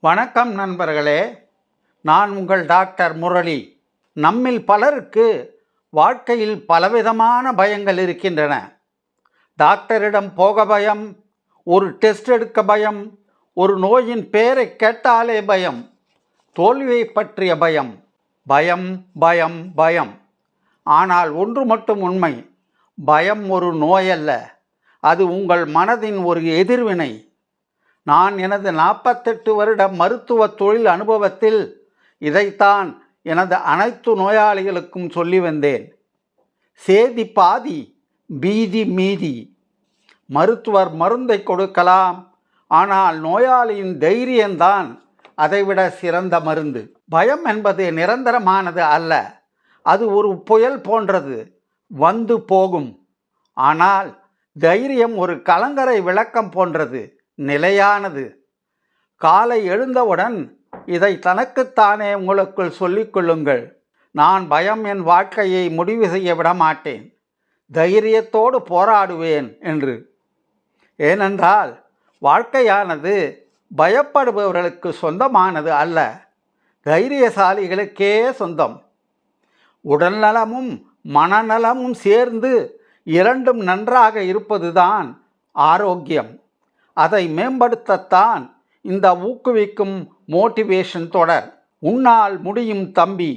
வணக்கம் நண்பர்களே. நான் உங்கள் டாக்டர் முரளி. நம்மில் பலருக்கு வாழ்க்கையில் பலவிதமான பயங்கள் இருக்கின்றன. டாக்டரிடம் போக பயம் ஒரு டெஸ்ட் எடுக்க பயம் ஒரு நோயின் பெயரை கேட்டாலே பயம் தோல்வியை பற்றிய பயம் பயம் பயம் பயம். ஆனால் ஒன்று மட்டும் உண்மை பயம் ஒரு நோயல்ல அது உங்கள் மனதின் ஒரு எதிர்வினை. நான் எனது நாற்பத்தெட்டு வருட மருத்துவ தொழில் அனுபவத்தில் இதைத்தான் எனது அனைத்து நோயாளிகளுக்கும் சொல்லி வந்தேன். சேதி பாதி பீதி மீதி. மருத்துவர் மருந்தை கொடுக்கலாம். ஆனால் நோயாளியின் தைரியம்தான் அதைவிட சிறந்த மருந்து. பயம் என்பது நிரந்தரமானது அல்ல. அது ஒரு புயல் போன்றது. வந்து போகும். ஆனால் தைரியம் ஒரு கலங்கரை விளக்கம் போன்றது. நிலையானது. காலை எழுந்தவுடன் இதை தனக்குத்தானே உங்களுக்குள் சொல்லிக்கொள்ளுங்கள் நான் பயம் என் வாழ்க்கையை முடிவு செய்ய விட மாட்டேன். தைரியத்தோடு போராடுவேன் என்று. ஏனென்றால் வாழ்க்கையானது பயப்படுபவர்களுக்கு சொந்தமானது அல்ல. தைரியசாலிகளுக்கே சொந்தம். உடல்நலமும் மனநலமும் சேர்ந்து இரண்டும் நன்றாக இருப்பதுதான் ஆரோக்கியம். அதை மேம்படுத்தத்தான் இந்த ஊக்குவிக்கும் மோட்டிவேஷன் தொடர். உன்னால் முடியும் தம்பி.